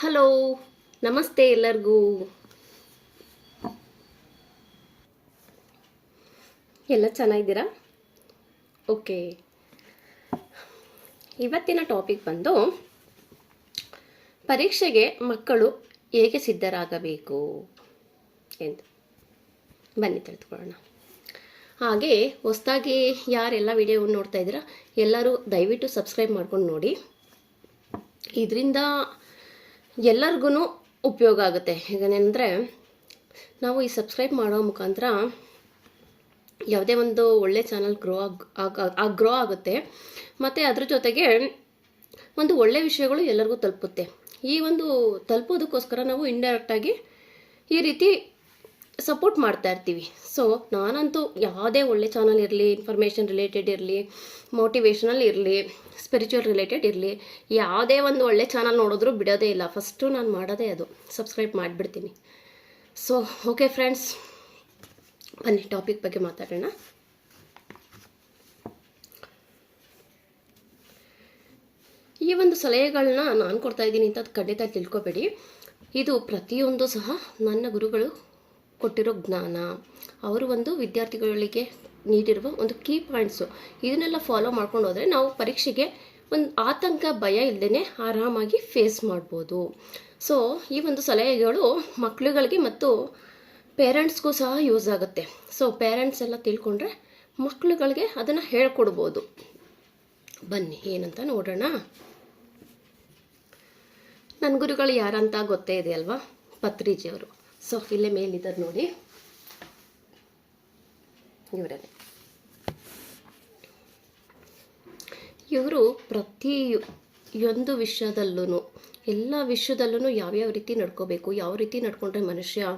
Hello, ನಮಸ್ತೆ ಎಲ್ಲರಿಗೂ. ಎಲ್ಲ ಚೆನ್ನಾಗಿದ್ದೀರಾ? ಓಕೆ. ಇವತ್ತಿನ ಟಾಪಿಕ್ ಬಂದು, ಪರೀಕ್ಷೆಗೆ ಮಕ್ಕಳು ಹೇಗೆ ಸಿದ್ಧರಾಗಬೇಕು ಎಂದು. ಬನ್ನಿ, ತಿಳಿದುಕೊಳ್ಳೋಣ. ಹಾಗೆ, ಹೊಸದಾಗಿ ಯಾರೆಲ್ಲ ವಿಡಿಯೋವನ್ನು ನೋಡ್ತಾ ಇದ್ದೀರಾ, ಎಲ್ಲರೂ ದಯವಿಟ್ಟು ಸಬ್ಸ್ಕ್ರೈಬ್ ಮಾಡ್ಕೊಂಡು ನೋಡಿ. ಇದರಿಂದ ಎಲ್ಲರಿಗೂ ಉಪಯೋಗ ಆಗುತ್ತೆ. ಹೇಗೇನೆಂದರೆ ನಾವು ಈ ಸಬ್ಸ್ಕ್ರೈಬ್ ಮಾಡೋ ಮುಖಾಂತರ ಯಾವುದೇ ಒಂದು ಒಳ್ಳೆ ಚಾನಲ್ ಗ್ರೋ ಆಗ ಆಗ ಗ್ರೋ ಆಗುತ್ತೆ. ಮತ್ತು ಅದ್ರ ಜೊತೆಗೆ ಒಂದು ಒಳ್ಳೆ ವಿಷಯಗಳು ಎಲ್ಲರಿಗೂ ತಲುಪುತ್ತೆ. ಈ ಒಂದು ತಲುಪೋದಕ್ಕೋಸ್ಕರ ನಾವು ಇಂಡೈರೆಕ್ಟಾಗಿ ಈ ರೀತಿ ಸಪೋರ್ಟ್ ಮಾಡ್ತಾ ಇರ್ತೀವಿ. ಸೊ ನಾನಂತೂ ಯಾವುದೇ ಒಳ್ಳೆ ಚಾನಲ್ ಇರಲಿ ಇನ್ಫಾರ್ಮೇಷನ್ ರಿಲೇಟೆಡ್ ಇರಲಿ ಮೋಟಿವೇಶನಲ್ ಇರಲಿ ಸ್ಪಿರಿಚುವಲ್ ರಿಲೇಟೆಡ್ ಇರಲಿ, ಯಾವುದೇ ಒಂದು ಒಳ್ಳೆ ಚಾನಲ್ ನೋಡಿದ್ರು ಬಿಡೋದೇ ಇಲ್ಲ. ಫಸ್ಟು ನಾನು ಮಾಡೋದೇ ಅದು. ಸಬ್ಸ್ಕ್ರೈಬ್ ಮಾಡಿಬಿಡ್ತೀನಿ. ಸೊ ಓಕೆ ಫ್ರೆಂಡ್ಸ್ ಬನ್ನಿ ಟಾಪಿಕ್ ಬಗ್ಗೆ ಮಾತಾಡೋಣ. ಈ ಒಂದು ಸಲಹೆಗಳನ್ನ ನಾನು ಕೊಡ್ತಾ ಇದ್ದೀನಿ ಅಂತ ಖಂಡಿತ ತಿಳ್ಕೊಬೇಡಿ. ಇದು ಪ್ರತಿಯೊಂದು ಸಹ ನನ್ನ ಗುರುಗಳು ಕೊಟ್ಟಿರೋ ಜ್ಞಾನ, ಅವರು ಒಂದು ವಿದ್ಯಾರ್ಥಿಗಳಿಗೆ ನೀಡಿರುವ ಒಂದು ಕೀ ಪಾಯಿಂಟ್ಸು ಇದನ್ನೆಲ್ಲ ಫಾಲೋ ಮಾಡ್ಕೊಂಡು ಹೋದರೆ ನಾವು ಪರೀಕ್ಷೆಗೆ ಒಂದು ಆತಂಕ, ಭಯ ಇಲ್ಲದೇ ಆರಾಮಾಗಿ ಫೇಸ್ ಮಾಡ್ಬೋದು. ಸೊ ಈ ಒಂದು ಸಲಹೆಗಳು ಮಕ್ಕಳುಗಳಿಗೆ ಮತ್ತು ಪೇರೆಂಟ್ಸ್ಗೂ ಸಹ ಯೂಸ್ ಆಗುತ್ತೆ. ಸೊ ಪೇರೆಂಟ್ಸ್ ಎಲ್ಲ ತಿಳ್ಕೊಂಡ್ರೆ ಮಕ್ಕಳುಗಳಿಗೆ ಅದನ್ನು ಹೇಳ್ಕೊಡ್ಬೋದು. ಬನ್ನಿ, ಏನಂತ ನೋಡೋಣ. ನನ್ನ ಗುರುಗಳು ಯಾರಂತ ಗೊತ್ತೇ ಇದೆ ಅಲ್ವಾ ಪತ್ರಿಜಿಯವರು ಸೊ ಇಲ್ಲೇ ಮೇಲಿದ್ದಾರೆ ನೋಡಿ. ಇವರೇ ಇವರು ಪ್ರತಿಯೊಂದು ವಿಷಯದಲ್ಲೂ ಎಲ್ಲ ವಿಷಯದಲ್ಲೂ ಯಾವ್ಯಾವ ರೀತಿ ನಡ್ಕೋಬೇಕು, ಯಾವ ರೀತಿ ನಡ್ಕೊಂಡ್ರೆ ಮನುಷ್ಯ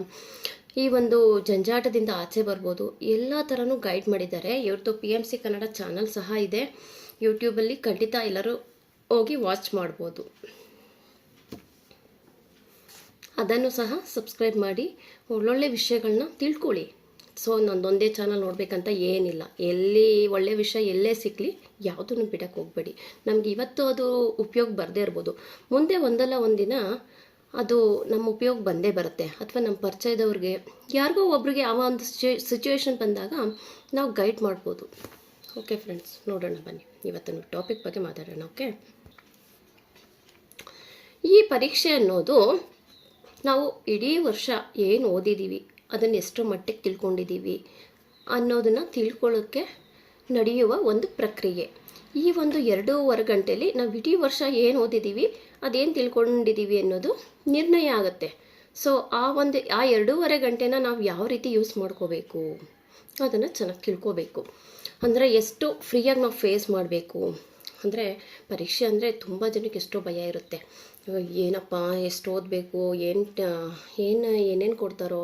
ಈ ಒಂದು ಜಂಜಾಟದಿಂದ ಆಚೆ ಬರ್ಬೋದು, ಎಲ್ಲ ಥರನೂ ಗೈಡ್ ಮಾಡಿದ್ದಾರೆ. ಇವ್ರದ್ದು P M C Kannada channel ಸಹ ಇದೆ. ಯೂಟ್ಯೂಬಲ್ಲಿ ಖಂಡಿತ ಎಲ್ಲರೂ ಹೋಗಿ ವಾಚ್ ಮಾಡ್ಬೋದು. ಅದನ್ನು ಸಹ ಸಬ್ಸ್ಕ್ರೈಬ್ ಮಾಡಿ ಒಳ್ಳೊಳ್ಳೆ ವಿಷಯಗಳನ್ನ ತಿಳ್ಕೊಳ್ಳಿ. ಸೊ ನಂದೊಂದೇ ಚಾನಲ್ ನೋಡಬೇಕಂತ ಏನಿಲ್ಲ. ಎಲ್ಲಿ ಒಳ್ಳೆ ವಿಷಯ ಎಲ್ಲೇ ಸಿಕ್ಕಲಿ ಯಾವುದನ್ನು ಬಿಡಕ್ಕೆ ಹೋಗಬೇಡಿ. ನಮ್ಗೆ ಇವತ್ತು ಅದು ಉಪಯೋಗ ಬರದೇ ಇರ್ಬೋದು. ಮುಂದೆ ಒಂದಲ್ಲ ಒಂದಿನ ಅದು ನಮ್ಮ ಉಪಯೋಗ ಬಂದೇ ಬರುತ್ತೆ. ಅಥವಾ ನಮ್ಮ ಪರಿಚಯದವ್ರಿಗೆ, ಯಾರಿಗೋ ಒಬ್ರಿಗೆ ಯಾವ ಒಂದು ಸಿಚುವೇಶನ್ ಬಂದಾಗ ನಾವು ಗೈಡ್ ಮಾಡ್ಬೋದು. ಓಕೆ ಫ್ರೆಂಡ್ಸ್ ನೋಡೋಣ ಬನ್ನಿ. ಇವತ್ತಿನ ಟಾಪಿಕ್ ಬಗ್ಗೆ ಮಾತಾಡೋಣ ಓಕೆ ಈ ಪರೀಕ್ಷೆ ಅನ್ನೋದು ನಾವು ಇಡೀ ವರ್ಷ ಏನು ಓದಿದ್ದೀವಿ ಅದನ್ನು ಎಷ್ಟು ಮಟ್ಟಿಗೆ ತಿಳ್ಕೊಂಡಿದ್ದೀವಿ ಅನ್ನೋದನ್ನು ತಿಳ್ಕೊಳ್ಳೋಕ್ಕೆ ನಡೆಯುವ ಒಂದು ಪ್ರಕ್ರಿಯೆ. ಈ ಒಂದು ಎರಡೂವರೆ ಗಂಟೆಯಲ್ಲಿ ನಾವು ಇಡೀ ವರ್ಷ ಏನು ಓದಿದ್ದೀವಿ ಅದೇನು ತಿಳ್ಕೊಂಡಿದ್ದೀವಿ ಅನ್ನೋದು ನಿರ್ಣಯ ಆಗುತ್ತೆ. ಸೊ ಆ ಒಂದು, ಆ ಎರಡೂವರೆ ಗಂಟೆನ ನಾವು ಯಾವ ರೀತಿ ಯೂಸ್ ಮಾಡ್ಕೋಬೇಕು, ಅದನ್ನು ಚೆನ್ನಾಗಿ ತಿಳ್ಕೋಬೇಕು. ಅಂದರೆ ಎಷ್ಟು ಫ್ರೀಯಾಗಿ ನಾವು ಫೇಸ್ ಮಾಡಬೇಕು. ಅಂದರೆ ಪರೀಕ್ಷೆ ಅಂದರೆ ತುಂಬ ಜನಕ್ಕೆ ಎಷ್ಟೋ ಭಯ ಇರುತ್ತೆ. ಏನಪ್ಪ, ಎಷ್ಟು ಓದಬೇಕು, ಏನು ಏನು, ಏನೇನು ಕೊಡ್ತಾರೋ,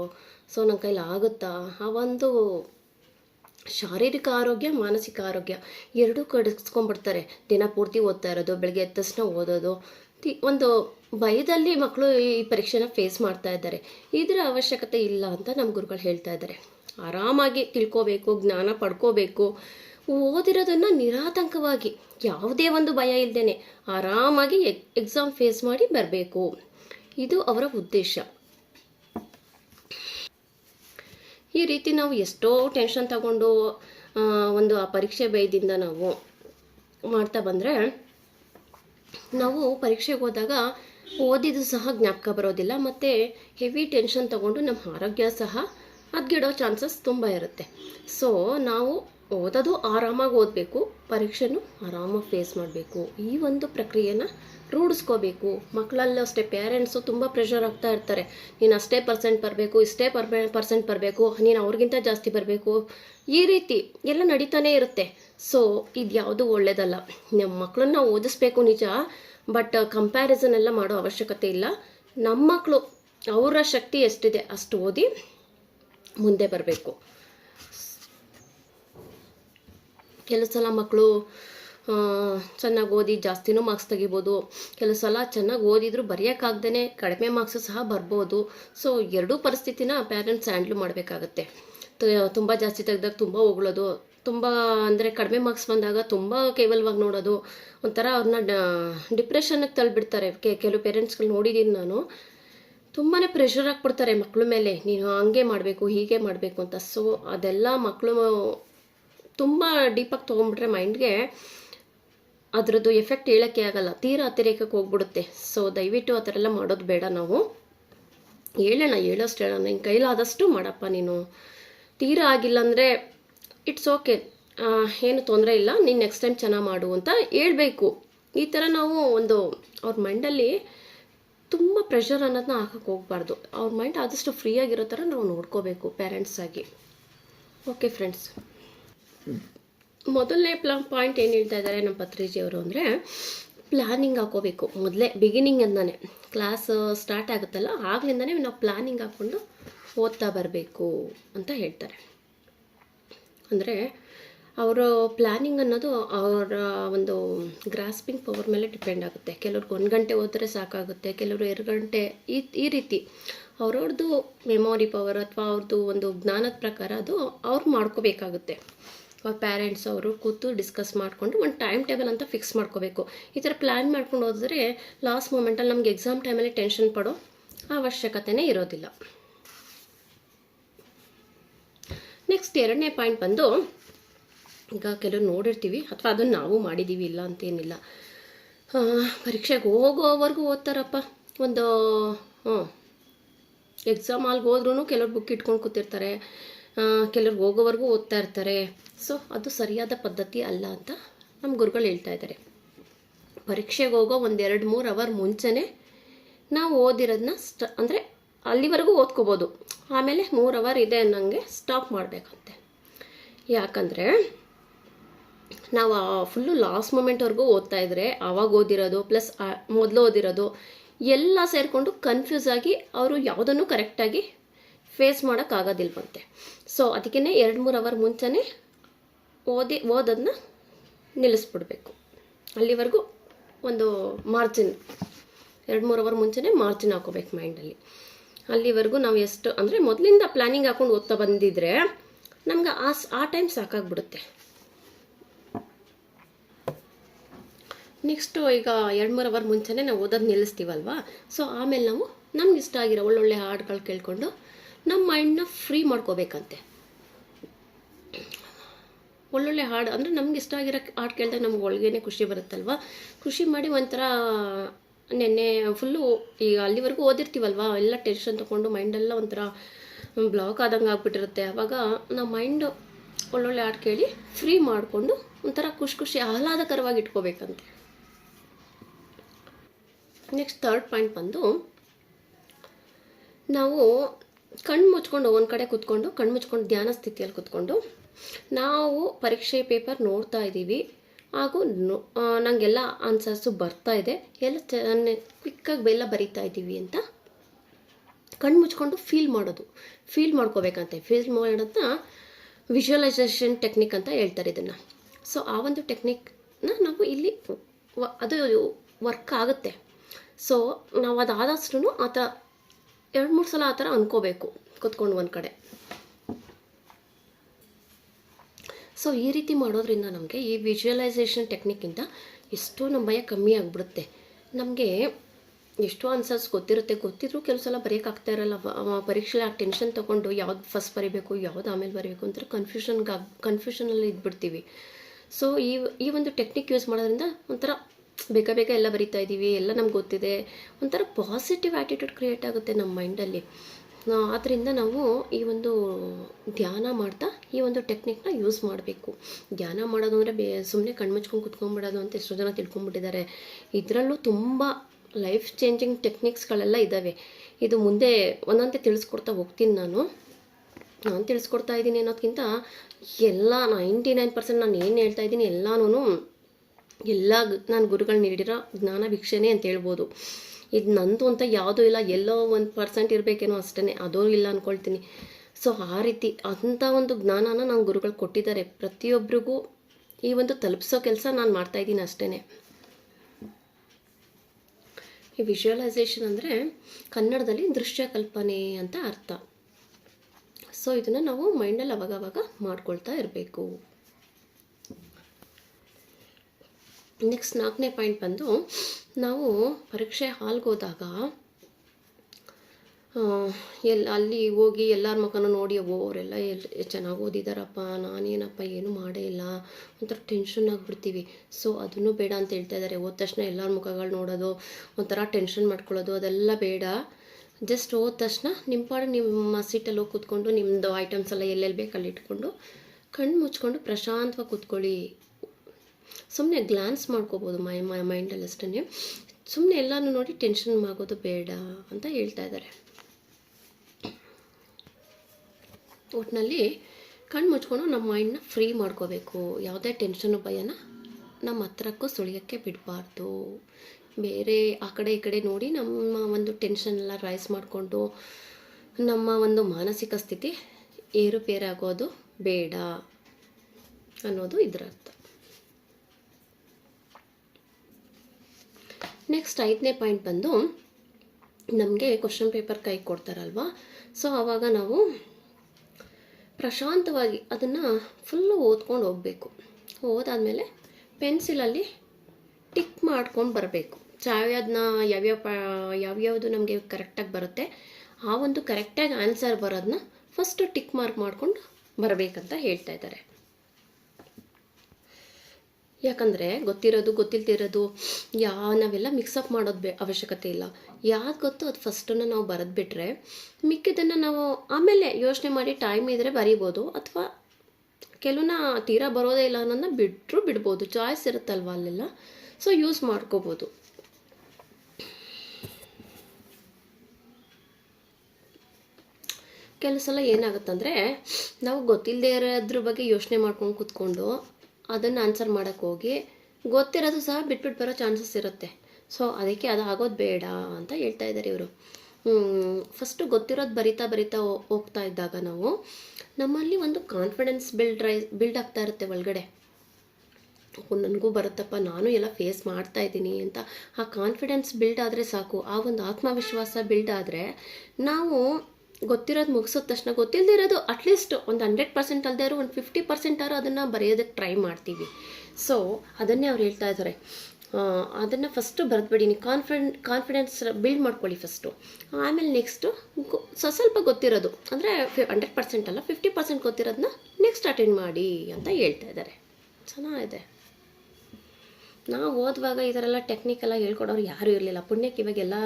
ಸೊ ನನ್ನ ಕೈಲಿ ಆಗುತ್ತಾ? ಆ ಒಂದು ಶಾರೀರಿಕ ಆರೋಗ್ಯ, ಮಾನಸಿಕ ಆರೋಗ್ಯ ಎರಡೂ ಕಡಿಸ್ಕೊಂಡ್ಬಿಡ್ತಾರೆ. ದಿನ ಪೂರ್ತಿ ಓದ್ತಾ ಇರೋದು, ಬೆಳಗ್ಗೆ ಎದ್ದ ತಕ್ಷಣ ಓದೋದು. ಒಂದು ಭಯದಲ್ಲಿ ಮಕ್ಕಳು ಈ ಪರೀಕ್ಷೆನ ಫೇಸ್ ಮಾಡ್ತಾ ಇದ್ದಾರೆ. ಇದರ ಅವಶ್ಯಕತೆ ಇಲ್ಲ ಅಂತ ನಮ್ಮ ಗುರುಗಳು ಹೇಳ್ತಾ ಇದ್ದಾರೆ. ಆರಾಮಾಗಿ ತಿಳ್ಕೋಬೇಕು, ಜ್ಞಾನ ಪಡ್ಕೋಬೇಕು. ಓದಿರೋದನ್ನು ನಿರಾತಂಕವಾಗಿ ಯಾವುದೇ ಒಂದು ಭಯ ಇಲ್ಲದೇ ಆರಾಮಾಗಿ ಎಕ್ಸಾಮ್ ಫೇಸ್ ಮಾಡಿ ಬರಬೇಕು. ಇದು ಅವರ ಉದ್ದೇಶ. ಈ ರೀತಿ ನಾವು ಎಷ್ಟೋ ಟೆನ್ಷನ್ ತಗೊಂಡು ಒಂದು ಆ ಪರೀಕ್ಷೆ ಭಯದಿಂದ ನಾವು ಮಾಡ್ತಾ ಬಂದರೆ, ನಾವು ಪರೀಕ್ಷೆಗೆ ಹೋದಾಗ ಓದಿದ್ದು ಸಹ ಜ್ಞಾಪಕ ಬರೋದಿಲ್ಲ, ಮತ್ತು ಹೆವಿ ಟೆನ್ಷನ್ ತಗೊಂಡು ನಮ್ಮ ಆರೋಗ್ಯ ಸಹ ಹದ್ಗೆಡೋ ಚಾನ್ಸಸ್ ತುಂಬ ಇರುತ್ತೆ. ಸೊ ನಾವು ಓದೋದು ಆರಾಮಾಗಿ ಓದಬೇಕು, ಪರೀಕ್ಷೆನೂ ಆರಾಮಾಗಿ ಫೇಸ್ ಮಾಡಬೇಕು. ಈ ಒಂದು ಪ್ರಕ್ರಿಯೆನ ರೂಢಿಸ್ಕೋಬೇಕು. ಮಕ್ಕಳಲ್ಲೂ ಅಷ್ಟೇ ಪೇರೆಂಟ್ಸು ತುಂಬ ಪ್ರೆಷರ್ ಆಗ್ತಾ ಇರ್ತಾರೆ. ನೀನು ಅಷ್ಟೇ ಪರ್ಸೆಂಟ್ ಬರಬೇಕು, ಇಷ್ಟೇ ಪರ್ಬೆ ಪರ್ಸೆಂಟ್ ಬರಬೇಕು, ನೀನು ಅವ್ರಿಗಿಂತ ಜಾಸ್ತಿ ಬರಬೇಕು. ಈ ರೀತಿ ಎಲ್ಲ ನಡೀತಾನೆ ಇರುತ್ತೆ. ಸೊ ಇದು ಯಾವುದು ಒಳ್ಳೆಯದಲ್ಲ ನಮ್ಮ ಮಕ್ಕಳನ್ನ ಓದಿಸ್ಬೇಕು ನಿಜ ಬಟ್ ಕಂಪ್ಯಾರಿಸನ್ ಎಲ್ಲ ಮಾಡೋ ಅವಶ್ಯಕತೆ ಇಲ್ಲ. ನಮ್ಮ ಮಕ್ಕಳು ಅವರ ಶಕ್ತಿ ಎಷ್ಟಿದೆ ಅಷ್ಟು ಓದಿ ಮುಂದೆ ಬರಬೇಕು. ಕೆಲವು ಸಲ ಮಕ್ಕಳು ಚೆನ್ನಾಗಿ ಓದಿ ಜಾಸ್ತಿನೂ ಮಾರ್ಕ್ಸ್ ತೆಗಿಬೋದು. ಕೆಲವು ಸಲ ಚೆನ್ನಾಗಿ ಓದಿದ್ರು ಬರೆಯೋಕ್ಕಾಗ್ದೇ ಕಡಿಮೆ ಮಾರ್ಕ್ಸು ಸಹ ಬರ್ಬೋದು. ಸೊ ಎರಡೂ ಪರಿಸ್ಥಿತಿನ ಪೇರೆಂಟ್ಸ್ ಹ್ಯಾಂಡ್ಲ್ ಮಾಡಬೇಕಾಗತ್ತೆ. ತುಂಬ ಜಾಸ್ತಿ ತೆಗ್ದಾಗ ತುಂಬ ಹೊಗಳೋದು. ತುಂಬ ಅಂದರೆ ಕಡಿಮೆ ಮಾರ್ಕ್ಸ್ ಬಂದಾಗ ತುಂಬ ಕೇವಲವಾಗಿ ನೋಡೋದು. ಒಂಥರ ಅವ್ರನ್ನ ಡಿಪ್ರೆಷನ್ಗೆ ತಳ್ಳಿಬಿಡ್ತಾರೆ ಕೆ, ಕೆಲವು ಪೇರೆಂಟ್ಸ್ಗಳು ನೋಡಿದ್ದೀನಿ ನಾನು. ತುಂಬಾ ಪ್ರೆಷರ್ ಹಾಕ್ಬಿಡ್ತಾರೆ ಮಕ್ಕಳ ಮೇಲೆ. ನೀನು ಹಂಗೆ ಮಾಡಬೇಕು, ಹೀಗೆ ಮಾಡಬೇಕು ಅಂತ. ಸೊ ಅದೆಲ್ಲ ಮಕ್ಕಳು ತುಂಬ ಡೀಪಾಗಿ ತೊಗೊಂಡ್ಬಿಟ್ರೆ ಮೈಂಡ್ಗೆ ಅದರದ್ದು ಎಫೆಕ್ಟ್ ಹೇಳೋಕ್ಕೆ ಆಗಲ್ಲ. ತೀರಾ ಅತಿರೇಕಕ್ಕೆ ಹೋಗ್ಬಿಡುತ್ತೆ. ಸೊ ದಯವಿಟ್ಟು ಆ ಥರ ಎಲ್ಲ ಮಾಡೋದು ಬೇಡ ನಾವು. ಹೇಳೋಣ, ಹೇಳೋಷ್ಟು ಹೇಳೋಣ. ನಿನ್ನ ಕೈಲಾದಷ್ಟು ಮಾಡಪ್ಪ ನೀನು. ತೀರಾ ಆಗಿಲ್ಲ ಅಂದರೆ ಇಟ್ಸ್ ಓಕೆ ಏನು ತೊಂದರೆ ಇಲ್ಲ. ನೀನು ನೆಕ್ಸ್ಟ್ ಟೈಮ್ ಚೆನ್ನಾಗಿ ಮಾಡು ಅಂತ ಹೇಳಬೇಕು. ಈ ಥರ ನಾವು ಒಂದು ಅವ್ರ ಮೈಂಡಲ್ಲಿ ತುಂಬ ಪ್ರೆಷರ್ ಅನ್ನೋದನ್ನ ಹಾಕಕ್ಕೆ ಹೋಗ್ಬಾರ್ದು. ಅವ್ರ ಮೈಂಡ್ ಆದಷ್ಟು ಫ್ರೀ ಆಗಿರೋ ಥರ ನಾವು ನೋಡ್ಕೋಬೇಕು ಪೇರೆಂಟ್ಸ್ ಆಗಿ. ಓಕೆ ಫ್ರೆಂಡ್ಸ್ ಮೊದಲನೇ ಪ್ಲಾ ಪಾಯಿಂಟ್ ಏನು ಹೇಳ್ತಾ ಇದ್ದಾರೆ ನಮ್ಮ ಪತ್ರಿಜಿಯವರು ಅಂದರೆ ಪ್ಲ್ಯಾನಿಂಗ್ ಹಾಕೋಬೇಕು. ಮೊದಲೇ ಬಿಗಿನಿಂಗ್ ಬಿಗಿನಿಂಗಿಂದನೇ ಕ್ಲಾಸ್ ಸ್ಟಾರ್ಟ್ ಆಗುತ್ತಲ್ಲ, ಆಗ್ಲಿಂದನೇ ನಾವು ಪ್ಲಾನಿಂಗ್ ಹಾಕ್ಕೊಂಡು ಓದ್ತಾ ಬರಬೇಕು ಅಂತ ಹೇಳ್ತಾರೆ. ಅಂದರೆ, ಅವರ ಪ್ಲ್ಯಾನಿಂಗ್ ಅನ್ನೋದು ಅವರ ಒಂದು ಗ್ರಾಸ್ಪಿಂಗ್ ಪವರ್ ಮೇಲೆ ಡಿಪೆಂಡ್ ಆಗುತ್ತೆ. ಕೆಲವ್ರಿಗೆ ಒಂದು ಗಂಟೆ ಓದಿದ್ರೆ ಸಾಕಾಗುತ್ತೆ, ಕೆಲವರು ಎರಡು ಗಂಟೆ, ಈ ಈ ರೀತಿ. ಅವ್ರವ್ರದ್ದು ಮೆಮೊರಿ ಪವರ್ ಅಥವಾ ಅವ್ರದ್ದು ಒಂದು ಜ್ಞಾನದ ಪ್ರಕಾರ ಅದು ಅವ್ರು ಮಾಡ್ಕೋಬೇಕಾಗುತ್ತೆ. ಪ್ಯಾರೆಂಟ್ಸ್ ಅವರು ಕೂತು ಡಿಸ್ಕಸ್ ಮಾಡಿಕೊಂಡು ಒಂದು ಟೈಮ್ ಟೇಬಲ್ ಅಂತ ಫಿಕ್ಸ್ ಮಾಡ್ಕೋಬೇಕು. ಈ ಥರ ಪ್ಲ್ಯಾನ್ ಮಾಡ್ಕೊಂಡು ಹೋದರೆ ಲಾಸ್ಟ್ ಮೂಮೆಂಟಲ್ಲಿ ನಮ್ಗೆ ಎಕ್ಸಾಮ್ ಟೈಮಲ್ಲಿ ಟೆನ್ಷನ್ ಪಡೋ ಅವಶ್ಯಕತೆನೇ ಇರೋದಿಲ್ಲ. ನೆಕ್ಸ್ಟ್ ಎರಡನೇ ಪಾಯಿಂಟ್ ಬಂದು ಈಗ ಕೆಲವರು ನೋಡಿರ್ತೀವಿ ಅಥವಾ ಅದನ್ನು ನಾವು ಮಾಡಿದ್ದೀವಿ ಇಲ್ಲ ಅಂತೇನಿಲ್ಲ ಪರೀಕ್ಷೆಗೆ ಹೋಗೋವರೆಗೂ ಓದ್ತಾರಪ್ಪ. ಒಂದು ಹ್ಞೂ ಎಕ್ಸಾಮ್ ಹಾಲ್ಗೆ ಹೋದ್ರೂ ಕೆಲವ್ರು ಬುಕ್ ಇಟ್ಕೊಂಡು ಕೂತಿರ್ತಾರೆ. ಕೆಲವ್ರು ಹೋಗೋವರೆಗೂ ಓದ್ತಾ ಇರ್ತಾರೆ. ಸೊ ಅದು ಸರಿಯಾದ ಪದ್ಧತಿ ಅಲ್ಲ ಅಂತ ನಮ್ಮ ಗುರುಗಳು ಹೇಳ್ತಾ ಇದ್ದಾರೆ. ಪರೀಕ್ಷೆಗೆ ಹೋಗೋ ಒಂದು ಎರಡು ಮೂರು ಅವರ್ ಮುಂಚೆನೇ ನಾವು ಓದಿರೋದನ್ನ ಸ್ಟ ಅಂದರೆ ಅಲ್ಲಿವರೆಗೂ ಓದ್ಕೋಬೋದು. ಆಮೇಲೆ ಮೂರು ಅವರ್ ಇದೆ ಅನ್ನೋಂಗೆ ಸ್ಟಾಪ್ ಮಾಡಬೇಕಂತೆ. ಯಾಕಂದರೆ ನಾವು ಫುಲ್ಲು ಲಾಸ್ಟ್ ಮೂಮೆಂಟ್ವರೆಗೂ ಓದ್ತಾ ಇದ್ರೆ ಆವಾಗ ಓದಿರೋದು ಪ್ಲಸ್ ಮೊದಲು ಓದಿರೋದು ಎಲ್ಲ ಸೇರಿಕೊಂಡು ಕನ್ಫ್ಯೂಸ್ ಆಗಿ ಅವರು ಯಾವುದನ್ನು ಕರೆಕ್ಟಾಗಿ ಫೇಸ್ ಮಾಡೋಕ್ಕಾಗೋದಿಲ್ವಂತೆ. ಸೊ ಅದಕ್ಕೇ ಎರಡು ಮೂರು ಅವರ್ ಮುಂಚೆನೇ ಓದಿ ಓದೋದನ್ನ ನಿಲ್ಲಿಸ್ಬಿಡ್ಬೇಕು. ಅಲ್ಲಿವರೆಗೂ ಒಂದು ಮಾರ್ಜಿನ್ ಎರಡು ಮೂರು ಅವರ್ ಮುಂಚೆನೇ ಮಾರ್ಜಿನ್ ಹಾಕೋಬೇಕು ಮೈಂಡಲ್ಲಿ ಅಲ್ಲಿವರೆಗೂ ನಾವು ಎಷ್ಟು, ಅಂದರೆ ಮೊದಲಿಂದ ಪ್ಲ್ಯಾನಿಂಗ್ ಹಾಕೊಂಡು ಓದ್ತಾ ಬಂದಿದ್ರೆ ನಮ್ಗೆ ಆ ಆ ಟೈಮ್ ಸಾಕಾಗ್ಬಿಡುತ್ತೆ. ನೆಕ್ಸ್ಟು ಈಗ ಎರಡು ಮೂರು ಅವರ್ ಮುಂಚೆನೇ ನಾವು ಓದೋದು ನಿಲ್ಲಿಸ್ತೀವಲ್ವಾ? ಸೊ ಆಮೇಲೆ ನಾವು ನಮ್ಗೆ ಇಷ್ಟ ಆಗಿರೋ ಒಳ್ಳೊಳ್ಳೆ ಹಾಡುಗಳು ಕೇಳ್ಕೊಂಡು ನಮ್ಮ ಮೈಂಡ್ನ ಫ್ರೀ ಮಾಡ್ಕೋಬೇಕಂತೆ. ಒಳ್ಳೊಳ್ಳೆ ಹಾಡು, ಅಂದರೆ ನಮ್ಗೆ ಇಷ್ಟ ಆಗಿರೋ ಹಾಡು ಕೇಳಿದಾಗ ನಮ್ಗೆ ಒಳಗೇನೆ ಖುಷಿ ಬರುತ್ತಲ್ವ? ಖುಷಿ ಮಾಡಿ ಒಂಥರ ನೆನ್ನೆ ಫುಲ್ಲು ಈಗ ಅಲ್ಲಿವರೆಗೂ ಓದಿರ್ತೀವಲ್ವ? ಎಲ್ಲ ಟೆನ್ಷನ್ ತೊಗೊಂಡು ಮೈಂಡೆಲ್ಲ ಒಂಥರ ಬ್ಲಾಕ್ ಆದಂಗೆ ಆಗ್ಬಿಟ್ಟಿರುತ್ತೆ. ಆವಾಗ ನಮ್ಮ ಮೈಂಡು ಒಳ್ಳೊಳ್ಳೆ ಹಾಡು ಕೇಳಿ ಫ್ರೀ ಮಾಡಿಕೊಂಡು ಒಂಥರ ಖುಷಿ ಖುಷಿ ಆಹ್ಲಾದಕರವಾಗಿ ಇಟ್ಕೋಬೇಕಂತೆ. ನೆಕ್ಸ್ಟ್ ಥರ್ಡ್ ಪಾಯಿಂಟ್ ಬಂದು ನಾವು ಕಣ್ಣು ಮುಚ್ಕೊಂಡು ಒಂದು ಕಡೆ ಕೂತ್ಕೊಂಡು, ಕಣ್ಣು ಮುಚ್ಕೊಂಡು ಧ್ಯಾನ ಸ್ಥಿತಿಯಲ್ಲಿ ಕೂತ್ಕೊಂಡು, ನಾವು ಪರೀಕ್ಷೆ ಪೇಪರ್ ನೋಡ್ತಾ ಇದ್ದೀವಿ. ಹಾಗೂ ನನಗೆಲ್ಲ ಆನ್ಸರ್ಸು ಬರ್ತಾ ಇದೆ. ಎಲ್ಲ ಚೆನ್ನ ಕ್ವಿಕ್ಕಾಗಿ ಎಲ್ಲ ಬರಿತಾ ಇದ್ದೀವಿ ಅಂತ ಕಣ್ಣು ಮುಚ್ಕೊಂಡು ಫೀಲ್ ಮಾಡೋದು. ಫೀಲ್ ಮಾಡ್ಕೋಬೇಕಂತೆ. ಫೀಲ್ ಮಾಡೋದನ್ನ ವಿಜುವಲೈಸೇಷನ್ ಟೆಕ್ನಿಕ್ ಅಂತ ಹೇಳ್ತಾರೆ ಇದನ್ನು. ಸೊ ಆ ಒಂದು ಟೆಕ್ನಿಕ್ನ ನಾವು ಇಲ್ಲಿ ಅದು ವರ್ಕ್ ಆಗುತ್ತೆ. ಸೊ ನಾವು ಅದಾದಷ್ಟು ಆ ಥರ ಎರಡು ಮೂರು ಸಲ ಆ ಥರ ಅಂದ್ಕೋಬೇಕು, ಕೂತ್ಕೊಂಡು ಒಂದು ಕಡೆ. ಸೊ ಈ ರೀತಿ ಮಾಡೋದ್ರಿಂದ ನಮಗೆ ಈ ವಿಜುವಲೈಸೇಷನ್ ಟೆಕ್ನಿಕ್ಕಿಂತ ಎಷ್ಟೋ ನಮ್ಮ ಭಯ ಕಮ್ಮಿ ಆಗಿಬಿಡುತ್ತೆ. ನಮಗೆ ಎಷ್ಟೋ ಆನ್ಸರ್ಸ್ ಗೊತ್ತಿರುತ್ತೆ. ಗೊತ್ತಿದ್ರೂ ಕೆಲವು ಸಲ ಬರೆಯೋಕ್ಕಾಗ್ತಾ ಇರಲ್ಲ. ಪರೀಕ್ಷೆಲಿ ಆ ಟೆನ್ಷನ್ ತೊಗೊಂಡು ಯಾವ್ದು ಫಸ್ಟ್ ಬರೀಬೇಕು, ಯಾವ್ದು ಆಮೇಲೆ ಬರೀಬೇಕು ಅಂತ ಕನ್ಫ್ಯೂಷನ್ಗೆ ಕನ್ಫ್ಯೂಷನಲ್ಲಿ ಇದ್ಬಿಡ್ತೀವಿ. ಸೊ ಈ ಈ ಒಂದು ಟೆಕ್ನಿಕ್ ಯೂಸ್ ಮಾಡೋದ್ರಿಂದ ಒಂಥರ ಬೇಗ ಬೇಗ ಎಲ್ಲ ಬರಿತಾ ಇದ್ದೀವಿ, ಎಲ್ಲ ನಮ್ಗೆ ಗೊತ್ತಿದೆ. ಒಂಥರ ಪಾಸಿಟಿವ್ ಆ್ಯಟಿಟ್ಯೂಡ್ ಕ್ರಿಯೇಟ್ ಆಗುತ್ತೆ ನಮ್ಮ ಮೈಂಡಲ್ಲಿ ಆದ್ದರಿಂದ ನಾವು ಈ ಒಂದು ಧ್ಯಾನ ಮಾಡ್ತಾ ಈ ಒಂದು ಟೆಕ್ನಿಕ್ನ ಯೂಸ್ ಮಾಡಬೇಕು. ಧ್ಯಾನ ಮಾಡೋದು ಅಂದರೆ ಬೇ ಸುಮ್ಮನೆ ಕಣ್ಮುಚ್ಕೊಂಡು ಕುತ್ಕೊಂಡ್ಬಿಡೋದು ಅಂತ ಎಷ್ಟೋ ಜನ ತಿಳ್ಕೊಂಡ್ಬಿಟ್ಟಿದ್ದಾರೆ ಇದರಲ್ಲೂ ತುಂಬ ಲೈಫ್ ಚೇಂಜಿಂಗ್ ಟೆಕ್ನಿಕ್ಸ್ಗಳೆಲ್ಲ ಇದ್ದಾವೆ ಇದು ಮುಂದೆ ಒಂದೊಂದೇ ತಿಳಿಸ್ಕೊಡ್ತಾ ಹೋಗ್ತೀನಿ ನಾನು. ನಾನು ತಿಳಿಸ್ಕೊಡ್ತಾ ಇದ್ದೀನಿ ಅನ್ನೋದಕ್ಕಿಂತ ಎಲ್ಲ ನೈಂಟಿ ನೈನ್ ಪರ್ಸೆಂಟ್ ನಾನು ಏನು ಹೇಳ್ತಾ ಇದ್ದೀನಿ ಎಲ್ಲನೂ ಎಲ್ಲ ನಾನು ಗುರುಗಳು ನೀಡಿರೋ ಜ್ಞಾನ ಭಿಕ್ಷೆನೇ ಅಂತ ಹೇಳ್ಬೋದು. ಇದು ನಂದು ಅಂತ ಯಾವುದೂ ಇಲ್ಲ, ಎಲ್ಲೋ ಒಂದು ಪರ್ಸೆಂಟ್ ಇರಬೇಕೇನೋ ಅಷ್ಟೇ ಅದೂ ಇಲ್ಲ ಅಂದ್ಕೊಳ್ತೀನಿ ಸೊ ಆ ರೀತಿ ಅಂಥ ಒಂದು ಜ್ಞಾನನ ನಮ್ಮ ಗುರುಗಳು ಕೊಟ್ಟಿದ್ದಾರೆ. ಪ್ರತಿಯೊಬ್ಬರಿಗೂ ಈ ಒಂದು ತಲುಪಿಸೋ ಕೆಲಸ ನಾನು ಮಾಡ್ತಾಯಿದ್ದೀನಿ ಅಷ್ಟೇ ಈ ವಿಜುವಲೈಸೇಷನ್ ಅಂದರೆ ಕನ್ನಡದಲ್ಲಿ ದೃಶ್ಯ ಕಲ್ಪನೆ ಅಂತ ಅರ್ಥ. ಸೊ ಇದನ್ನು ನಾವು ಮೈಂಡಲ್ಲಿ ಅವಾಗವಾಗ ಮಾಡ್ಕೊಳ್ತಾ ಇರಬೇಕು. ನೆಕ್ಸ್ಟ್ ನಾಲ್ಕನೇ ಪಾಯಿಂಟ್ ಬಂದು, ನಾವು ಪರೀಕ್ಷೆ ಹಾಲ್ಗೆ ಹೋದಾಗ ಎಲ್ಲಿ ಅಲ್ಲಿ ಹೋಗಿ ಎಲ್ಲರ ಮುಖನೂ ನೋಡಿ ಅವೋ ಅವರೆಲ್ಲ ಎಲ್ಲಿ ಚೆನ್ನಾಗಿ ಓದಿದಾರಪ್ಪ, ನಾನೇನಪ್ಪ, ಏನೂ ಮಾಡೇ ಇಲ್ಲ, ಒಂಥರ ಟೆನ್ಷನ್ ಆಗಿಬಿಡ್ತೀವಿ. ಸೊ ಅದನ್ನು ಬೇಡ ಅಂತ ಹೇಳ್ತಾ ಇದ್ದಾರೆ ಹೋದ ತಕ್ಷಣ ಎಲ್ಲರ ಮುಖಗಳು ನೋಡೋದು, ಒಂಥರ ಟೆನ್ಷನ್ ಮಾಡ್ಕೊಳ್ಳೋದು, ಅದೆಲ್ಲ ಬೇಡ. ಜಸ್ಟ್ ಹೋದ ತಕ್ಷಣ ನಿಮ್ಮ ಪಾಡು ನಿಮ್ಮ ಸೀಟಲ್ಲಿ ಹೋಗಿ ಕೂತ್ಕೊಂಡು ನಿಮ್ಮದು ಐಟಮ್ಸ್ ಎಲ್ಲ ಎಲ್ಲೆಲ್ಲಿ ಬೇಕಲ್ಲಿ ಇಟ್ಕೊಂಡು, ಕಣ್ಣು ಮುಚ್ಕೊಂಡು ಪ್ರಶಾಂತವಾಗಿ ಕೂತ್ಕೊಳ್ಳಿ. ಸುಮ್ಮನೆ ಗ್ಲಾನ್ಸ್ ಮಾಡ್ಕೋಬೋದು ಮೈ ಮೈ, ಮೈಂಡಲ್ಲಿ ಅಷ್ಟೇ ಸುಮ್ಮನೆ ಎಲ್ಲನೂ ನೋಡಿ ಟೆನ್ಷನ್ ಆಗೋದು ಬೇಡ ಅಂತ ಹೇಳ್ತಾ ಇದ್ದಾರೆ. ಒಟ್ಟಿನಲ್ಲಿ ಕಣ್ಣು ಮುಚ್ಕೊಂಡು ನಮ್ಮ ಮೈಂಡ್ನ ಫ್ರೀ ಮಾಡ್ಕೋಬೇಕು. ಯಾವುದೇ ಟೆನ್ಷನ್, ಭಯನ ನಮ್ಮ ಹತ್ರಕ್ಕೂ ಸುಳಿಯೋಕ್ಕೆ ಬಿಡಬಾರ್ದು. ಬೇರೆ ಆ ಕಡೆ ಈ ಕಡೆ ನೋಡಿ ನಮ್ಮ ಒಂದು ಟೆನ್ಷನ್ ಎಲ್ಲ ರೈಸ್ ಮಾಡಿಕೊಂಡು ನಮ್ಮ ಒಂದು ಮಾನಸಿಕ ಸ್ಥಿತಿ ಏರುಪೇರಾಗೋದು ಬೇಡ ಅನ್ನೋದು ಇದರ ಅರ್ಥ. ನೆಕ್ಸ್ಟ್ ಐದನೇ ಪಾಯಿಂಟ್ ಬಂದು ನಮಗೆ ಕ್ವಶನ್ ಪೇಪರ್ ಕೈ ಕೊಡ್ತಾರಲ್ವಾ? ಸೊ ಆವಾಗ ನಾವು ಪ್ರಶಾಂತವಾಗಿ ಅದನ್ನು ಫುಲ್ಲು ಓದ್ಕೊಂಡು ಹೋಗಬೇಕು. ಓದಾದಮೇಲೆ ಪೆನ್ಸಿಲಲ್ಲಿ ಟಿಕ್ ಮಾಡ್ಕೊಂಡು ಬರಬೇಕು. ಯಾವ್ಯಾವ್ದನ್ನ ಯಾವ್ಯಾವ ಪ, ಯಾವ್ಯಾವುದು ನಮಗೆ ಕರೆಕ್ಟಾಗಿ ಬರುತ್ತೆ, ಆ ಒಂದು ಕರೆಕ್ಟಾಗಿ ಆನ್ಸರ್ ಬರೋದನ್ನ ಫಸ್ಟು ಟಿಕ್ ಮಾರ್ಕ್ ಮಾಡ್ಕೊಂಡು ಬರಬೇಕಂತ ಹೇಳ್ತಾ ಇದ್ದಾರೆ. ಯಾಕಂದರೆ ಗೊತ್ತಿರೋದು, ಗೊತ್ತಿಲ್ದಿರೋದು, ಯಾ, ನಾವೆಲ್ಲ ಮಿಕ್ಸಪ್ ಮಾಡೋದು ಬೇ, ಅವಶ್ಯಕತೆ ಇಲ್ಲ. ಯಾವ್ದು ಗೊತ್ತೋ ಅದು ಫಸ್ಟನ್ನು ನಾವು ಬರೆದು ಬಿಟ್ಟರೆ ಮಿಕ್ಕಿದ್ದನ್ನು ನಾವು ಆಮೇಲೆ ಯೋಚನೆ ಮಾಡಿ ಟೈಮ್ ಇದ್ದರೆ ಬರಿಬೋದು, ಅಥವಾ ಕೆಲವನ್ನ ತೀರಾ ಬರೋದೇ ಇಲ್ಲ ಅನ್ನೋದನ್ನ ಬಿಟ್ಟರು ಬಿಡ್ಬೋದು. ಚಾಯ್ಸ್ ಇರುತ್ತಲ್ವ ಅಲ್ಲೆಲ್ಲ? ಸೊ ಯೂಸ್ ಮಾಡ್ಕೋಬೋದು. ಕೆಲವು ಸಲ ಏನಾಗುತ್ತಂದರೆ, ನಾವು ಗೊತ್ತಿಲ್ಲದೆ ಇರೋದ್ರ ಬಗ್ಗೆ ಯೋಚನೆ ಮಾಡ್ಕೊಂಡು ಕೂತ್ಕೊಂಡು ಅದನ್ನು ಆನ್ಸರ್ ಮಾಡೋಕ್ಕೆ ಹೋಗಿ, ಗೊತ್ತಿರೋದು ಸಹ ಬಿಟ್ಬಿಟ್ಟು ಬರೋ ಚಾನ್ಸಸ್ ಇರುತ್ತೆ. ಸೊ ಅದಕ್ಕೆ ಅದು ಆಗೋದು ಬೇಡ ಅಂತ ಹೇಳ್ತಾ ಇದ್ದಾರೆ ಇವರು. ಫಸ್ಟು ಗೊತ್ತಿರೋದು ಬರಿತಾ ಬರಿತಾ ಹೋಗ್ತಾ ಇದ್ದಾಗ ನಾವು, ನಮ್ಮಲ್ಲಿ ಒಂದು ಕಾನ್ಫಿಡೆನ್ಸ್ ಬಿಲ್ಡ್ ರೈ ಬಿಲ್ಡ್ ಆಗ್ತಾ ಇರುತ್ತೆ ಒಳಗಡೆ. ನನಗೂ ಬರುತ್ತಪ್ಪ, ನಾನು ಎಲ್ಲ ಫೇಸ್ ಮಾಡ್ತಾ ಇದ್ದೀನಿ ಅಂತ. ಆ ಕಾನ್ಫಿಡೆನ್ಸ್ ಬಿಲ್ಡ್ ಆದರೆ ಸಾಕು. ಆ ಒಂದು ಆತ್ಮವಿಶ್ವಾಸ ಬಿಲ್ಡ್ ಆದರೆ ನಾವು ಗೊತ್ತಿರೋದು ಮುಗಿಸೋದ ತಕ್ಷಣ ಗೊತ್ತಿಲ್ಲದೆ ಇರೋದು ಅಟ್ಲೀಸ್ಟ್ ಒಂದು ಹಂಡ್ರೆಡ್ ಪರ್ಸೆಂಟ್ ಅಲ್ಲದೆ ಇರೋ, ಒಂದು ಫಿಫ್ಟಿ ಪರ್ಸೆಂಟ್ ಆದರೂ ಅದನ್ನು ಬರೆಯೋದಕ್ಕೆ ಟ್ರೈ ಮಾಡ್ತೀವಿ. ಸೊ ಅದನ್ನೇ ಅವ್ರು ಹೇಳ್ತಾ ಇದ್ದಾರೆ ಅದನ್ನು ಫಸ್ಟು ಬರೆದ್ಬಿಡಿ, ನೀವು ಕಾನ್ಫಿಡೆಂಟ್ ಕಾನ್ಫಿಡೆನ್ಸ್ ಬಿಲ್ಡ್ ಮಾಡ್ಕೊಳ್ಳಿ ಫಸ್ಟು ಆಮೇಲೆ ನೆಕ್ಸ್ಟು ಸ್ವ ಸ್ವಲ್ಪ ಗೊತ್ತಿರೋದು. ಅಂದರೆ ಹಂಡ್ರೆಡ್ ಪರ್ಸೆಂಟ್ ಅಲ್ಲ ಫಿಫ್ಟಿ ಪರ್ಸೆಂಟ್ ಗೊತ್ತಿರೋದನ್ನ ನೆಕ್ಸ್ಟ್ ಅಟೆಂಡ್ ಮಾಡಿ ಅಂತ ಹೇಳ್ತಾ ಇದ್ದಾರೆ ಚೆನ್ನಾಗಿದೆ. ನಾವು ಓದುವಾಗ ಈ ಥರ ಎಲ್ಲ ಟೆಕ್ನಿಕೆಲ್ಲ ಹೇಳ್ಕೊಡೋರು ಯಾರೂ ಇರಲಿಲ್ಲ. ಪುಣ್ಯಕ್ಕೆ ಇವಾಗ ಎಲ್ಲ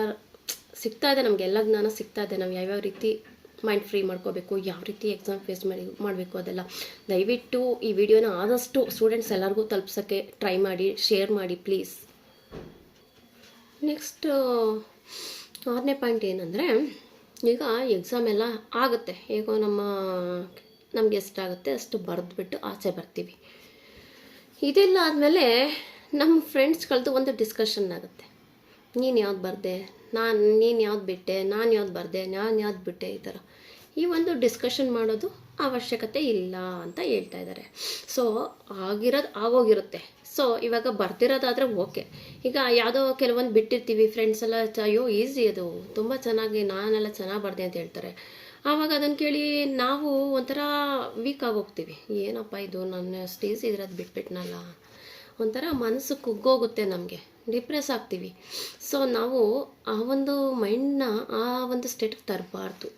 ಸಿಗ್ತಾ ಇದೆ, ನಮಗೆ ಎಲ್ಲ ಜ್ಞಾನ ಸಿಗ್ತಾ ಇದೆ. ನಾವು ಯಾವ್ಯಾವ ರೀತಿ ಮೈಂಡ್ ಫ್ರೀ ಮಾಡ್ಕೋಬೇಕು, ಯಾವ ರೀತಿ ಎಕ್ಸಾಮ್ ಫೇಸ್ ಮಾಡಿ, ಮಾಡಬೇಕು ಅದೆಲ್ಲ. ದಯವಿಟ್ಟು ಈ ವಿಡಿಯೋನ ಆದಷ್ಟು ಸ್ಟೂಡೆಂಟ್ಸ್ ಎಲ್ಲರಿಗೂ ತಲುಪ್ಸೋಕ್ಕೆ ಟ್ರೈ ಮಾಡಿ ಶೇರ್ ಮಾಡಿ ಪ್ಲೀಸ್ ನೆಕ್ಸ್ಟ್ ಆರನೇ ಪಾಯಿಂಟ್ ಏನಂದರೆ, ಈಗ ಎಕ್ಸಾಮ್ ಎಲ್ಲ ಆಗುತ್ತೆ. ಹೇಗೋ ನಮ್ಮ, ನಮಗೆ ಎಷ್ಟಾಗುತ್ತೆ ಅಷ್ಟು ಬರೆದ್ಬಿಟ್ಟು ಆಚೆ ಬರ್ತೀವಿ. ಇದೆಲ್ಲ ಆದಮೇಲೆ ನಮ್ಮ ಫ್ರೆಂಡ್ಸ್ಗಳದ್ದು ಒಂದು ಡಿಸ್ಕಷನ್ ಆಗುತ್ತೆ. ನೀನು ಯಾವ್ದು ಬರದೆ? ನಾನು ನೀನು ಯಾವ್ದು ಬಿಟ್ಟೆ, ನಾನು ಯಾವ್ದು ಬರ್ದೆ, ನಾನು ಯಾವ್ದು ಬಿಟ್ಟೆ ಈ ಥರ ಈ ಒಂದು ಡಿಸ್ಕಷನ್ ಮಾಡೋದು ಅವಶ್ಯಕತೆ ಇಲ್ಲ ಅಂತ ಹೇಳ್ತಾ ಇದ್ದಾರೆ ಸೊ ಆಗಿರೋದು ಆಗೋಗಿರುತ್ತೆ. ಸೊ ಇವಾಗ ಬರ್ದಿರೋದಾದರೆ ಓಕೆ ಈಗ ಯಾವುದೋ ಕೆಲವೊಂದು ಬಿಟ್ಟಿರ್ತೀವಿ ಫ್ರೆಂಡ್ಸ್ ಎಲ್ಲ ಅಯ್ಯೋ ಈಸಿ ಅದು. ತುಂಬ ಚೆನ್ನಾಗಿ ನಾನೆಲ್ಲ ಚೆನ್ನಾಗಿ ಬರ್ದೆ ಅಂತ ಹೇಳ್ತಾರೆ. ಆವಾಗ ಅದನ್ನು ಕೇಳಿ ನಾವು ಒಂಥರ ವೀಕ್ ಆಗೋಗ್ತೀವಿ ಏನಪ್ಪ ಇದು? ನನ್ನ ಅಷ್ಟು ಈಸಿ ಇರೋದು ಬಿಟ್ಬಿಟ್ನಲ್ಲ. ಒಂಥರ ಮನಸ್ಸು ಕುಗ್ಗೋಗುತ್ತೆ ನಮಗೆ. ಡಿಪ್ರೆಸ್ ಆಗ್ತೀವಿ. ಸೊ ನಾವು ಆ ಒಂದು ಮೈಂಡ್ನ ಆ ಒಂದು ಸ್ಟೇಟಿಗೆ ತರಬಾರ್ದು.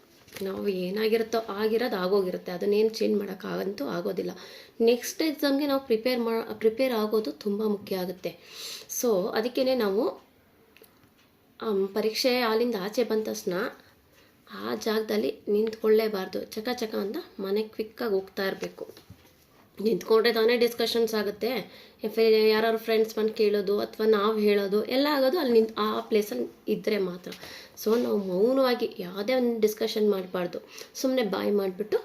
ನಾವು ಏನಾಗಿರುತ್ತೋ ಆಗಿರೋದು ಆಗೋಗಿರುತ್ತೆ. ಅದನ್ನೇನು ಚೇಂಜ್ ಮಾಡೋಕ್ಕಾಗಂತೂ ಆಗೋದಿಲ್ಲ. ನೆಕ್ಸ್ಟ್ ಎಕ್ಸಾಮ್ಗೆ ನಾವು ಪ್ರಿಪೇರ್ ಮಾ ಪ್ರಿಪೇರ್ ಆಗೋದು ತುಂಬ ಮುಖ್ಯ ಆಗುತ್ತೆ. ಸೊ ಅದಕ್ಕೇ ನಾವು ಪರೀಕ್ಷೆ ಅಲ್ಲಿಂದ ಆಚೆ ಬಂದ ತಕ್ಷಣ ಆ ಜಾಗದಲ್ಲಿ ನಿಂತ್ಕೊಳ್ಳೇಬಾರ್ದು. ಚಕ ಚಕ ಅಂತ ಮನೆ ಕ್ವಿಕ್ಕಾಗಿ ಹೋಗ್ತಾ ಇರಬೇಕು. ನಿಂತ್ಕೊಂಡ್ರೆ ತಾನೇ ಡಿಸ್ಕಷನ್ಸ್ ಆಗುತ್ತೆ. ಎಫ್ ಯಾರು ಫ್ರೆಂಡ್ಸ್ ಬಂದು ಕೇಳೋದು ಅಥವಾ ನಾವು ಹೇಳೋದು ಎಲ್ಲ ಆಗೋದು ಅಲ್ಲಿ ನಿಂತು ಆ ಪ್ಲೇಸಲ್ಲಿ ಇದ್ದರೆ ಮಾತ್ರ. ಸೊ ನಾವು ಮೌನವಾಗಿ ಯಾವುದೇ ಒಂದು ಡಿಸ್ಕಷನ್ ಮಾಡಬಾರ್ದು. ಸುಮ್ಮನೆ ಬಾಯ್ ಮಾಡಿಬಿಟ್ಟು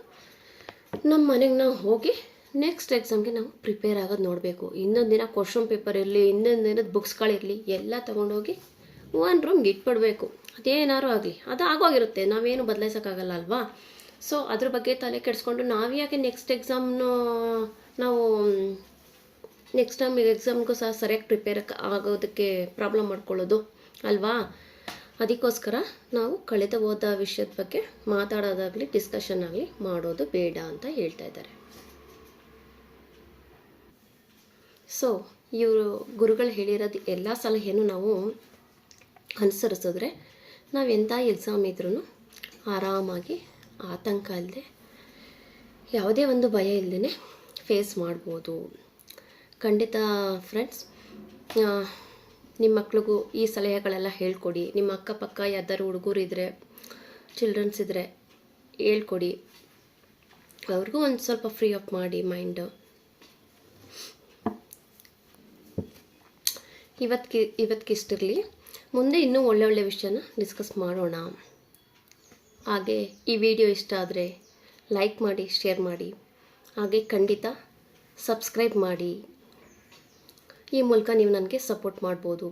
ನಮ್ಮ ಮನೆಗೆ ನಾವು ಹೋಗಿ ನೆಕ್ಸ್ಟ್ ಎಕ್ಸಾಮ್ಗೆ ನಾವು ಪ್ರಿಪೇರ್ ಆಗೋದು ನೋಡಬೇಕು. ಇನ್ನೊಂದು ದಿನ ಕ್ವಶನ್ ಪೇಪರ್ ಇರಲಿ, ಇನ್ನೊಂದು ದಿನದ ಬುಕ್ಸ್ಗಳಿರಲಿ ಎಲ್ಲ ತೊಗೊಂಡೋಗಿ ಒನ್ ರೂಮ್ಗೆ ಇಟ್ಬಿಡ್ಬೇಕು. ಅದೇನಾದ್ರು ಆಗಲಿ, ಅದು ಆಗೋಗಿರುತ್ತೆ. ನಾವೇನು ಬದಲಾಯಿಸೋಕ್ಕಾಗಲ್ಲ ಅಲ್ವಾ? ಸೊ ಅದ್ರ ಬಗ್ಗೆ ತಲೆ ಕೆಡಿಸ್ಕೊಂಡು ನಾವು ಯಾಕೆ ನೆಕ್ಸ್ಟ್ ಎಕ್ಸಾಮ್ನು ನಾವು ನೆಕ್ಸ್ಟ್ ಟೈಮ್ ಎಕ್ಸಾಮ್ಗೂ ಸಹ ಸರಿಯಾಗಿ ಪ್ರಿಪೇರ್ ಆಗೋದಕ್ಕೆ ಪ್ರಾಬ್ಲಮ್ ಮಾಡ್ಕೊಳ್ಳೋದು, ಅಲ್ವಾ? ಅದಕ್ಕೋಸ್ಕರ ನಾವು ಕಳೆದ ಹೋದ ವಿಷಯದ ಬಗ್ಗೆ ಮಾತಾಡೋದಾಗಲಿ ಡಿಸ್ಕಷನ್ ಆಗಲಿ ಮಾಡೋದು ಬೇಡ ಅಂತ ಹೇಳ್ತಾ ಇದ್ದಾರೆ. ಸೊ ಇವರು ಗುರುಗಳು ಹೇಳಿರೋದು ಎಲ್ಲ ಸಲಹೆಯನ್ನು ನಾವು ಅನುಸರಿಸಿದ್ರೆ ನಾವು ಎಂಥ ಎಕ್ಸಾಮ್ ಇದ್ರೂ ಆರಾಮಾಗಿ ಆತಂಕ ಅಲ್ಲದೆ ಯಾವುದೇ ಒಂದು ಭಯ ಇಲ್ಲದೇ ಫೇಸ್ ಮಾಡ್ಬೋದು. ಖಂಡಿತ ಫ್ರೆಂಡ್ಸ್ ನಿಮ್ಮ ಮಕ್ಳಿಗೂ ಈ ಸಲಹೆಗಳೆಲ್ಲ ಹೇಳ್ಕೊಡಿ. ನಿಮ್ಮ ಅಕ್ಕಪಕ್ಕ ಯಾವ್ದಾದ್ರು ಹುಡುಗರು ಇದ್ದರೆ ಚಿಲ್ಡ್ರನ್ಸ್ ಇದ್ದರೆ ಹೇಳ್ಕೊಡಿ. ಅವ್ರಿಗೂ ಒಂದು ಸ್ವಲ್ಪ ಫ್ರೀ ಅಪ್ ಮಾಡಿ ಮೈಂಡು ಇವತ್ತಿಗೆ ಇವತ್ತಿಗಿಷ್ಟಿರಲಿ ಮುಂದೆ ಇನ್ನೂ ಒಳ್ಳೆ ಒಳ್ಳೆ ವಿಷಯನ ಡಿಸ್ಕಸ್ ಮಾಡೋಣ. ಹಾಗೆ ಈ ವಿಡಿಯೋ ಇಷ್ಟ ಆದರೆ ಲೈಕ್ ಮಾಡಿ ಶೇರ್ ಮಾಡಿ. ಹಾಗೆ ಖಂಡಿತ ಸಬ್ಸ್ಕ್ರೈಬ್ ಮಾಡಿ. ಈ ಮೂಲಕ ನೀವು ನನಗೆ ಸಪೋರ್ಟ್ ಮಾಡ್ಬೋದು.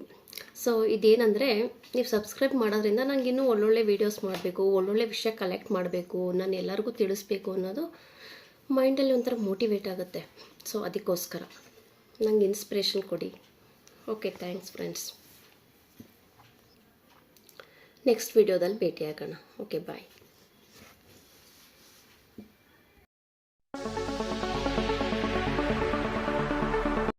ಸೊ ಇದೇನಂದರೆ ನೀವು ಸಬ್ಸ್ಕ್ರೈಬ್ ಮಾಡೋದ್ರಿಂದ ನನಗೆ ಇನ್ನೂ ಒಳ್ಳೊಳ್ಳೆ ವೀಡಿಯೋಸ್ ಮಾಡಬೇಕು, ಒಳ್ಳೊಳ್ಳೆ ವಿಷಯ ಕಲೆಕ್ಟ್ ಮಾಡಬೇಕು, ನಾನು ಎಲ್ಲರಿಗೂ ತಿಳಿಸ್ಬೇಕು ಅನ್ನೋದು ಮೈಂಡಲ್ಲಿ ಒಂಥರ ಮೋಟಿವೇಟ್ ಆಗುತ್ತೆ. ಸೊ ಅದಕ್ಕೋಸ್ಕರ. ನಂಗೆ ಇನ್ಸ್ಪಿರೇಷನ್ ಕೊಡಿ. ಓಕೆ ಥ್ಯಾಂಕ್ಸ್ ಫ್ರೆಂಡ್ಸ್ ನೆಕ್ಸ್ಟ್ ವಿಡಿಯೋದಲ್ಲಿ ಭೇಟಿಯಾಗೋಣ ಓಕೆ ಬಾಯ್